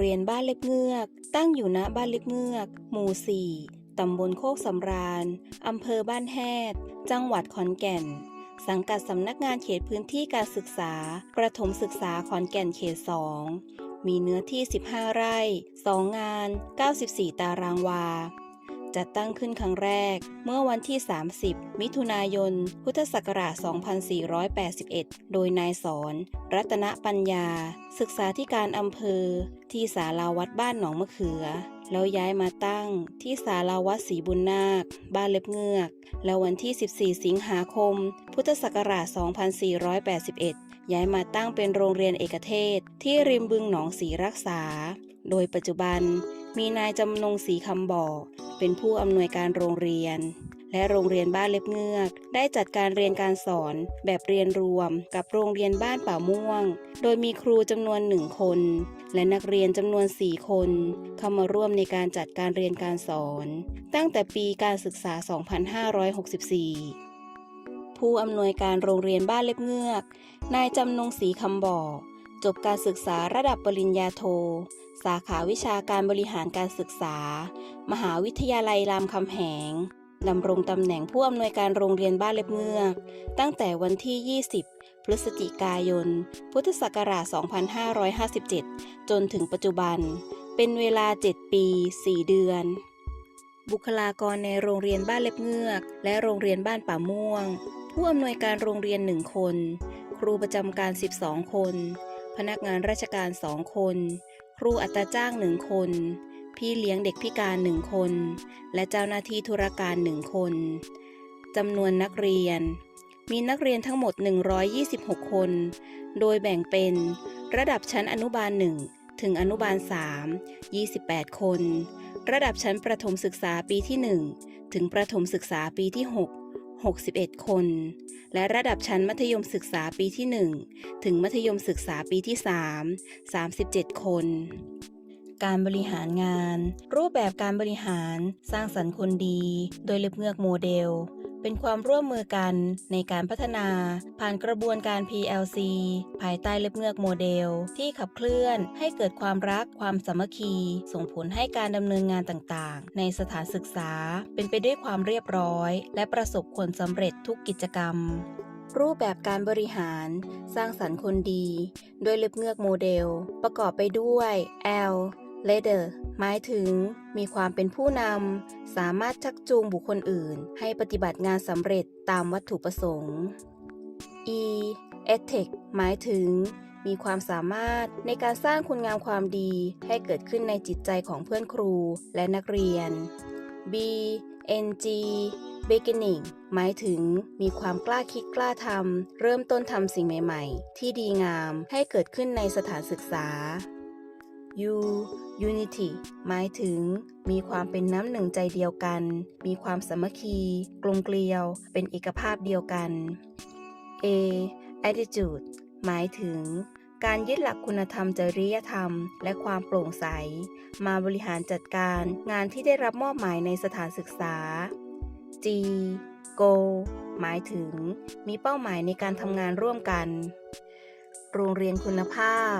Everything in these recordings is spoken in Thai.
เรียนบ้านเล็บเงือก ตั้งอยู่ณบ้านเล็บเงือก หมู่ 4 ตำบลโคกสำราญ อำเภอบ้านแฮด จังหวัดขอนแก่น สังกัดสำนักงานเขตพื้นที่การศึกษา ประถมศึกษาขอนแก่นเขต 2 มีเนื้อที่ 15 ไร่ 2 งาน 94 ตารางวา จัดตั้งขึ้นครั้งแรก เมื่อวันที่ 30 มิถุนายน พุทธศักราช 2481 โดยนายสอน รัตนปัญญา ศึกษาธิการอำเภอ ที่ศาลาวัดบ้านหนองมะเขือ แล้วย้ายมาตั้งที่ศาลาวัดศรีบุญนาค บ้านเล็บเงือก แล้ววันที่ 14 สิงหาคม พุทธศักราช 2481 ย้ายมาตั้งเป็นโรงเรียนเอกเทศ ที่ริมบึงหนองศรีรักษา โดยปัจจุบันมีนายจำนงศรีคำบ่อ เป็นผู้อำนวยการโรงเรียน และโรงเรียนบ้านเล็บเงือก ได้จัดการเรียนการสอนแบบเรียนรวม กับโรงเรียนบ้านป่าม่วง โดยมีครูจำนวนหนึ่งคน และนักเรียนจำนวน 4 คน เข้ามาร่วมในการจัดการเรียนการสอน ตั้งแต่ปีการศึกษา 2564 ผู้อำนวยการโรงเรียนบ้านเล็บเงือก นายจำนงศรีคำบ่อ จบการศึกษาระดับปริญญาโท สาขาวิชาการบริหารการศึกษา มหาวิทยาลัยรามคำแหงดำรงตำแหน่งผู้อำนวยการโรงเรียนบ้านเล็บเงือก ตั้งแต่วันที่ 20 พฤศจิกายน พุทธศักราช 2557 จนถึงปัจจุบัน เป็นเวลา 7 ปี 4 เดือน บุคลากรในโรงเรียนบ้านเล็บเงือก และโรงเรียนบ้านป่าม่วง ผู้อำนวยการโรงเรียน 1 คน ครูประจำการ 12 คน พนักงานราชการ2คน ครูอัตราจ้างหนึ่งคน พี่เลี้ยงเด็กพิการหนึ่งคน และเจ้าหน้าที่ธุรการหนึ่งคนจำนวนนักเรียน มีนักเรียนทั้งหมด 126 คน โดยแบ่งเป็น ระดับชั้นอนุบาล 1 ถึงอนุบาล 3 28 คน ระดับชั้นประถมศึกษาปีที่ 1 ถึงประถมศึกษาปีที่ 6 61 คน และระดับชั้นมัธยมศึกษาปีที่ 1 ถึงมัธยมศึกษาปีที่ 3 37 คน การบริหารงาน รูปแบบการบริหาร สร้างสรรค์คนดี โดยเล็บเงือกโมเดล เป็นความร่วมมือกันในการพัฒนา ผ่านกระบวนการ PLC ภายใต้เล็บเงือกโมเดล ที่ขับเคลื่อนให้เกิดความรักความสามัคคี ส่งผลให้การดำเนินงานต่างๆ ในสถานศึกษาเป็นไปด้วยความเรียบร้อย และประสบผลสำเร็จทุกกิจกรรมรูปแบบการบริหาร สร้างสรรค์คนดี โดยเล็บเงือกโมเดล ประกอบไปด้วย L leader หมายถึงมีความเป็นผู้นำ สามารถชักจูงบุคคลอื่น ให้ปฏิบัติงานสำเร็จตามวัตถุประสงค์ E ethic หมายถึง มีความสามารถในการสร้างคุณงามความดีให้เกิดขึ้นในจิตใจของเพื่อนครูและนักเรียน B NG beginning หมายถึงมีความกล้าคิดกล้าทำ เริ่มต้นทำสิ่งใหม่ ๆ ที่ดีงามให้เกิดขึ้นในสถานศึกษา U Unity หมายถึง มีความเป็นน้ำหนึ่งใจเดียวกัน มีความสามัคคี กลมเกลียว เป็นเอกภาพเดียวกัน A Attitude หมายถึง การยึดหลักคุณธรรมจริยธรรม และความโปร่งใส มาบริหารจัดการงานที่ได้รับมอบหมายในสถานศึกษา G Goal หมายถึง มีเป้าหมายในการทำงานร่วมกัน โรงเรียนคุณภาพ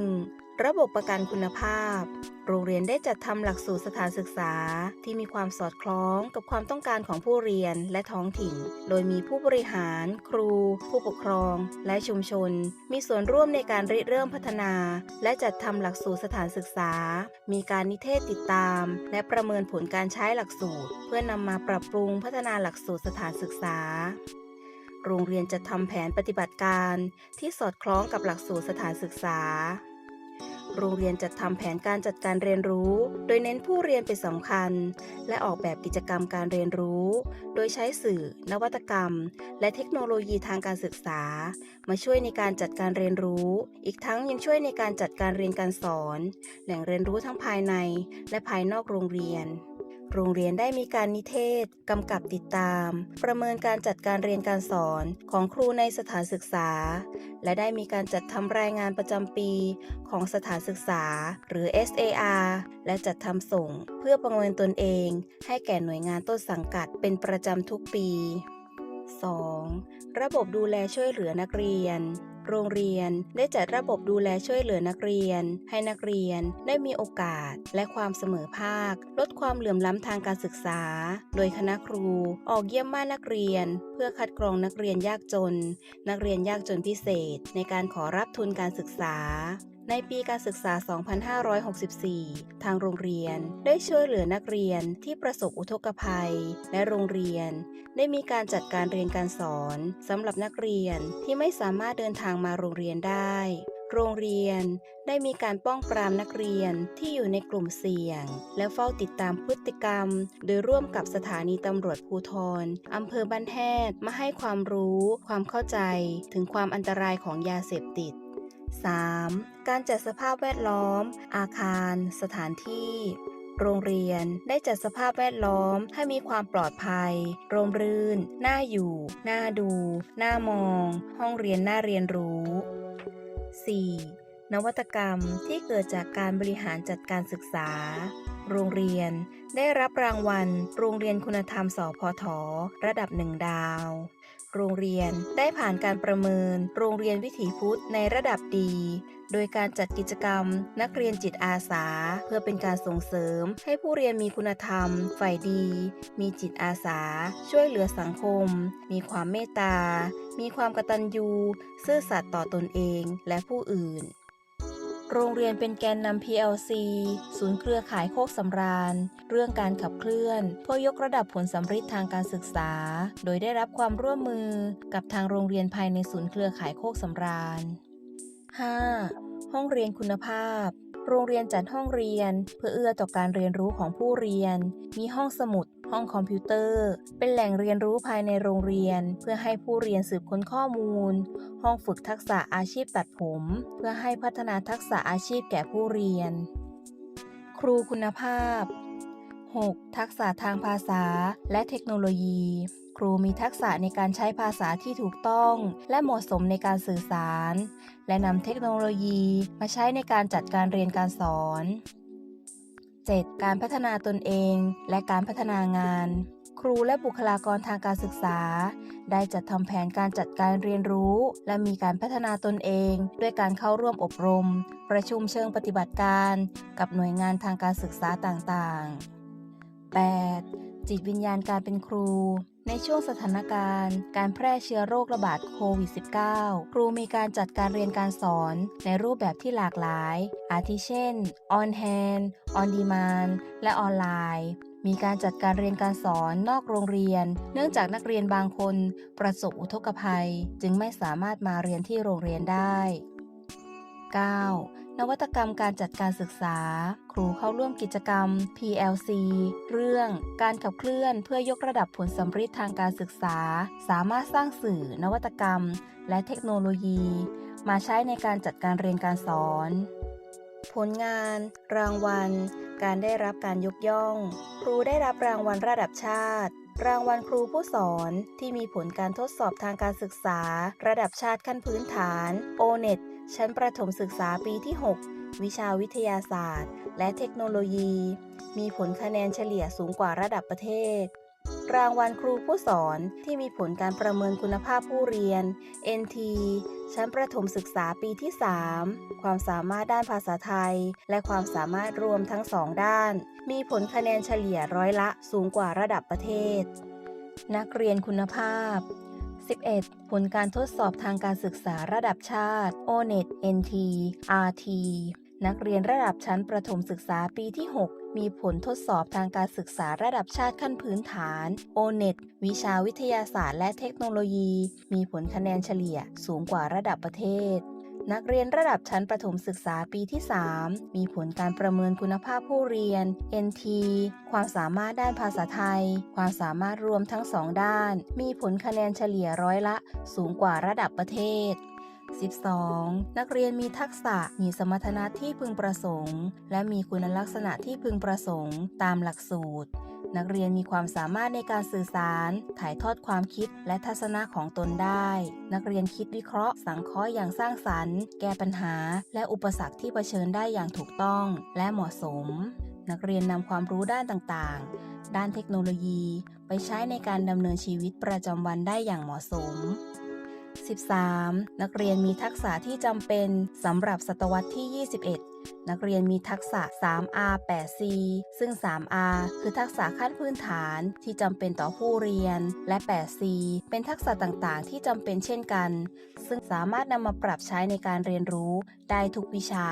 1. ระบบประกันคุณภาพ โรงเรียนได้จัดทำหลักสูตรสถานศึกษา ที่มีความสอดคล้องกับความต้องการของผู้เรียนและท้องถิ่น โดยมีผู้บริหาร ครู ผู้ปกครอง และชุมชน มีส่วนร่วมในการริเริ่มพัฒนา และจัดทำหลักสูตรสถานศึกษา มีการนิเทศติดตาม และประเมินผลการใช้หลักสูตร เพื่อนำมาปรับปรุงพัฒนาหลักสูตรสถานศึกษาโรงเรียนจะทำแผนปฏิบัติการที่สอดคล้องกับหลักสูตรสถานศึกษา โรงเรียนจัดทำแผนการจัดการเรียนรู้ โดยเน้นผู้เรียนเป็นสำคัญ และออกแบบกิจกรรมการเรียนรู้ โดยใช้สื่อ นวัตกรรม และเทคโนโลยีทางการศึกษา มาช่วยในการจัดการเรียนรู้ อีกทั้งยังช่วยในการจัดการเรียนการสอน แหล่งเรียนรู้ทั้งภายใน และภายนอกโรงเรียน โรงเรียนได้มีการนิเทศ กำกับติดตาม ประเมินการจัดการเรียนการสอนของครูในสถานศึกษา และได้มีการจัดทำรายงานประจำปีของสถานศึกษา หรือ SAR และจัดทำส่ง เพื่อประเมินตนเอง ให้แก่หน่วยงานต้นสังกัดเป็นประจำทุกปี 2. ระบบดูแลช่วยเหลือนักเรียน โรงเรียนได้จัดระบบดูแลช่วยเหลือนักเรียน ให้นักเรียนได้มีโอกาสและความเสมอภาค ลดความเหลื่อมล้ำทางการศึกษา โดยคณะครูออกเยี่ยมบ้านนักเรียน เพื่อคัดกรองนักเรียนยากจน นักเรียนยากจนพิเศษ ในการขอรับทุนการศึกษา ในปีการศึกษา 2564 ทางโรงเรียนได้ช่วยเหลือนักเรียนที่ประสบอุทกภัย และโรงเรียน ได้มีการจัดการเรียนการสอนสำหรับนักเรียนที่ไม่สามารถเดินทางมาโรงเรียนได้ โรงเรียนได้มีการป้องปรามนักเรียนที่อยู่ในกลุ่มเสี่ยง และเฝ้าติดตามพฤติกรรม โดยร่วมกับสถานีตำรวจภูธรอำเภอบ้านแฮดมาให้ความรู้ ความเข้าใจถึงความอันตรายของยาเสพติด 3. การจัดสภาพแวดล้อม อาคาร สถานที่ โรงเรียนได้จัดสภาพแวดล้อมให้มีความปลอดภัย ร่มรื่น น่าอยู่ น่าดู น่ามอง ห้องเรียนน่าเรียนรู้ 4. นวัตกรรมที่เกิดจากการบริหารจัดการศึกษา โรงเรียน ได้รับรางวัล โรงเรียนคุณธรรมสพทระดับหนึ่งดาว โรงเรียนได้ผ่านการประเมิน โรงเรียนวิถีพุทธในระดับดี โดยการจัดกิจกรรม นักเรียนจิตอาสา เพื่อเป็นการส่งเสริม ให้ผู้เรียนมีคุณธรรม ฝ่ายดี มีจิตอาสา ช่วยเหลือสังคม มีความเมตตา มีความกตัญญู ซื่อสัตย์ต่อตนเองและผู้อื่น โรงเรียนเป็นแกนนำ PLC ศูนย์เครือข่ายโคกสำราญ เรื่องการขับเคลื่อน เพื่อยกระดับผลสำฤทธิ์ทางการศึกษา โดยได้รับความร่วมมือกับทางโรงเรียนภายในศูนย์เครือข่ายโคกสำราญ 5. ห้องเรียนคุณภาพ โรงเรียนจัดห้องเรียน เพื่อเอื้อต่อการเรียนรู้ของผู้เรียน มีห้องสมุด ห้องคอมพิวเตอร์ เป็นแหล่งเรียนรู้ภายในโรงเรียน เพื่อให้ผู้เรียนสืบค้นข้อมูล ห้องฝึกทักษะอาชีพตัดผม เพื่อให้พัฒนาทักษะอาชีพแก่ผู้เรียน ครูคุณภาพ 6. ทักษะทางภาษาและเทคโนโลยี ครูมีทักษะในการใช้ภาษาที่ถูกต้อง และเหมาะสมในการสื่อสาร และนำเทคโนโลยีมาใช้ในการจัดการเรียนการสอน 7. การพัฒนาตนเอง และการพัฒนางาน ครูและบุคลากรทางการศึกษา ได้จัดทำแผนการจัดการเรียนรู้ และมีการพัฒนาตนเอง ด้วยการเข้าร่วมอบรม ประชุมเชิงปฏิบัติการ กับหน่วยงานทางการศึกษาต่างๆ 8. จิตวิญญาณการเป็นครู ในช่วงสถานการณ์ การแพร่เชื้อโรคระบาดโควิด -19 ครูมีการจัดการเรียนการสอนในรูปแบบที่หลากหลาย อาทิเช่น on hand on demand และออนไลน์ มีการจัดการเรียนการสอนนอกโรงเรียน เนื่องจากนักเรียนบางคนประสบอุทกภัย จึงไม่สามารถมาเรียนที่โรงเรียนได้ 9. นวัตกรรมการจัดการศึกษา ครูเข้าร่วมกิจกรรม PLC เรื่องการขับเคลื่อนเพื่อยกระดับผลสำฤทธิ์ทางการศึกษา สามารถสร้างสื่อ นวัตกรรม และเทคโนโลยี มาใช้ในการจัดการเรียนการสอน ผลงาน รางวัล การได้รับการยกย่อง ครูได้รับรางวัลระดับชาติรางวัลครูผู้สอนที่มีผลการทดสอบทางการศึกษา ระดับชาติขั้นพื้นฐาน O-NET ชั้นประถมศึกษาปีที่ 6 วิชาวิทยาศาสตร์ และเทคโนโลยี มีผลคะแนนเฉลี่ยสูงกว่าระดับประเทศ รางวัลครูผู้สอนที่มีผลการประเมินคุณภาพผู้เรียน NT ชั้นประถมศึกษาปีที่ 3 ความสามารถด้านภาษาไทย และความสามารถรวมทั้งสองด้าน มีผลคะแนนเฉลี่ยร้อยละสูงกว่าระดับประเทศ นักเรียนคุณภาพ 11. ผลการทดสอบทางการศึกษาระดับชาติ O-NET NT RT นักเรียนระดับชั้นประถมศึกษาปีที่ 6 มีผลทดสอบทางการศึกษาระดับชาติขั้นพื้นฐาน O-NET วิชาวิทยาศาสตร์และเทคโนโลยี มีผลคะแนนเฉลี่ยสูงกว่าระดับประเทศ นักเรียนระดับชั้นประถมศึกษาปีที่ 3 มีผลการประเมินคุณภาพผู้เรียน NT ความสามารถด้านภาษาไทย ความสามารถรวมทั้งสองด้าน มีผลคะแนนเฉลี่ยร้อยละ สูงกว่าระดับประเทศ 12. นักเรียนมีทักษะ มีสมรรถนะที่พึงประสงค์ และมีคุณลักษณะที่พึงประสงค์ ตามหลักสูตร นักเรียนมีความสามารถในการสื่อสาร ถ่ายทอดความคิดและทัศนะของตนได้ นักเรียนคิดวิเคราะห์ สังเคราะห์อย่างสร้างสรรค์ แก้ปัญหา และอุปสรรคที่เผชิญได้อย่างถูกต้อง และเหมาะสม นักเรียนนำความรู้ด้านต่างๆ ด้านเทคโนโลยี ไปใช้ในการดำเนินชีวิตประจำวันได้อย่างเหมาะสม 13. นักเรียนมีทักษะที่จำเป็นสำหรับศตวรรษที่ 21 นักเรียนมีทักษะ 3R 8C ซึ่ง 3R คือทักษะขั้นพื้นฐานที่จำเป็นต่อผู้เรียน และ 8C เป็นทักษะต่างๆ ที่จำเป็นเช่นกัน ซึ่งสามารถนำมาปรับใช้ในการเรียนรู้ได้ทุกวิชา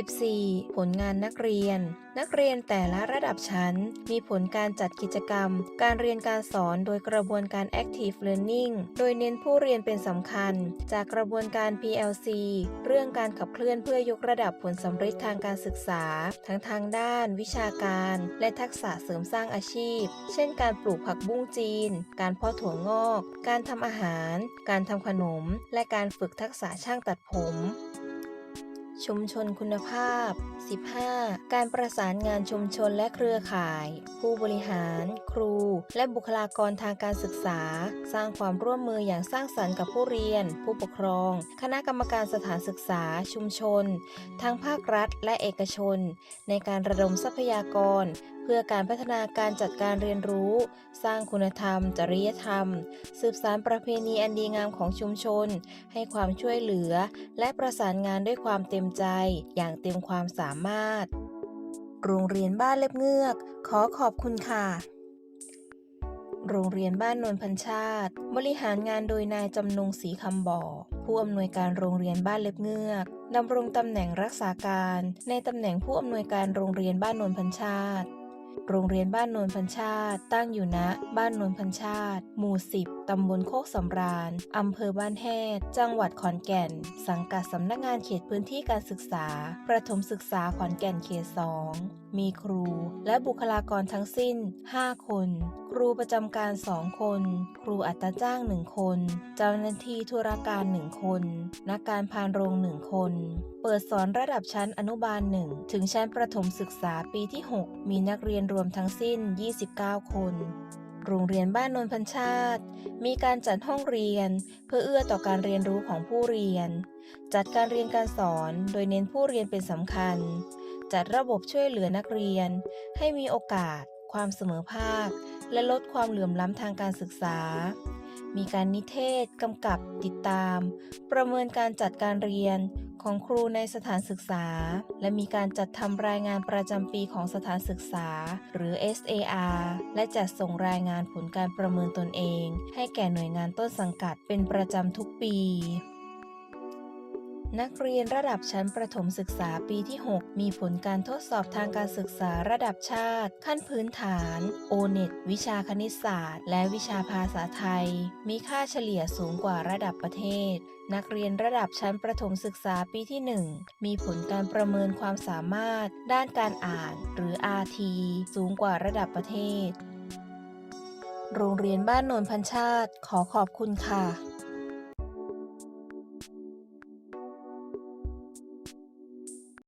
14. ผลงานนักเรียน นักเรียนแต่ละระดับชั้น มีผลการจัดกิจกรรม การเรียนการสอนโดยกระบวนการ Active Learning โดยเน้นผู้เรียนเป็นสำคัญ จากกระบวนการ PLC เรื่องการขับเคลื่อนเพื่อยกระดับผลสำเร็จทางการศึกษา ทั้งทางด้าน วิชาการ และทักษะเสริมสร้างอาชีพ เช่น การปลูกผักบุ้งจีน การเพาะถั่วงอก การทำอาหาร การทำขนม และการฝึกทักษะช่างตัดผม ชุมชนคุณภาพ 15. การประสานงานชุมชนและเครือข่าย ผู้บริหาร ครู และบุคลากรทางการศึกษา สร้างความร่วมมืออย่างสร้างสรรค์กับผู้เรียน ผู้ปกครอง คณะกรรมการสถานศึกษา ชุมชน ทั้งภาครัฐและเอกชน ในการระดมทรัพยากรเพื่อการพัฒนาการจัดการเรียนรู้ สร้างคุณธรรม จริยธรรม สืบสานประเพณีอันดีงามของชุมชน ให้ความช่วยเหลือ และประสานงานด้วยความเต็มใจ อย่างเต็มความสามารถ โรงเรียนบ้านเล็บเงือก ขอขอบคุณค่ะ โรงเรียนบ้านนวลพันชาติ บริหารงานโดยนายจำนงศรีคำบ่อผู้อำนวยการโรงเรียนบ้านเล็บเงือกดำรงตำแหน่งรักษาการ ในตำแหน่งผู้อำนวยการโรงเรียนบ้านนวลพันชาติ โรงเรียนบ้านโนนพันชาติ ตั้งอยู่ณ บ้านโนนพันชาติ หมู่ 10ตำบลโคกสำราญ อำเภอบ้านแฮดจังหวัดขอนแก่น สังกัดสำนักงานเขตพื้นที่การศึกษา ประถมศึกษาขอนแก่นเขต 2 มีครู และบุคลากรทั้งสิ้น 5 คน ครูประจำการ 2 คน ครูอัตราจ้าง 1 คน เจ้าหน้าที่ธุรการ 1 คน นักการพานโรง 1 คน เปิดสอนระดับชั้นอนุบาล 1 ถึงชั้นประถมศึกษาปีที่ 6 มีนักเรียนรวมทั้งสิ้น 29 คน โรงเรียนบ้านนนพันชาติ มีการจัดห้องเรียน เพื่อเอื้อต่อการเรียนรู้ของผู้เรียน จัดการเรียนการสอนโดยเน้นผู้เรียนเป็นสำคัญ จัดระบบช่วยเหลือนักเรียน ให้มีโอกาส ความเสมอภาค และลดความเหลื่อมล้ำทางการศึกษา มีการนิเทศกำกับติดตาม ประเมินการจัดการเรียนของครูในสถานศึกษา และมีการจัดทำรายงานประจำปีของสถานศึกษา หรือ SAR และจัดส่งรายงานผลการประเมินตนเอง ให้แก่หน่วยงานต้นสังกัดเป็นประจำทุกปี นักเรียนระดับชั้นประถมศึกษาปีที่ 6 มีผลการทดสอบทางการศึกษาระดับชาติ ขั้นพื้นฐาน o n e t วิชาคณิตศาสตร์ และวิชาภาษาไทย มีค่าเฉลี่ยสูงกว่าระดับประเทศ นักเรียนระดับชั้นประถมศึกษาปีที่ 1 มีผลการประเมินความสามารถ ด้านการอ่าน หรือ RT สูงกว่าระดับประเทศ โรงเรียนบ้านโนนพันชาติ ขอขอบคุณค่ะ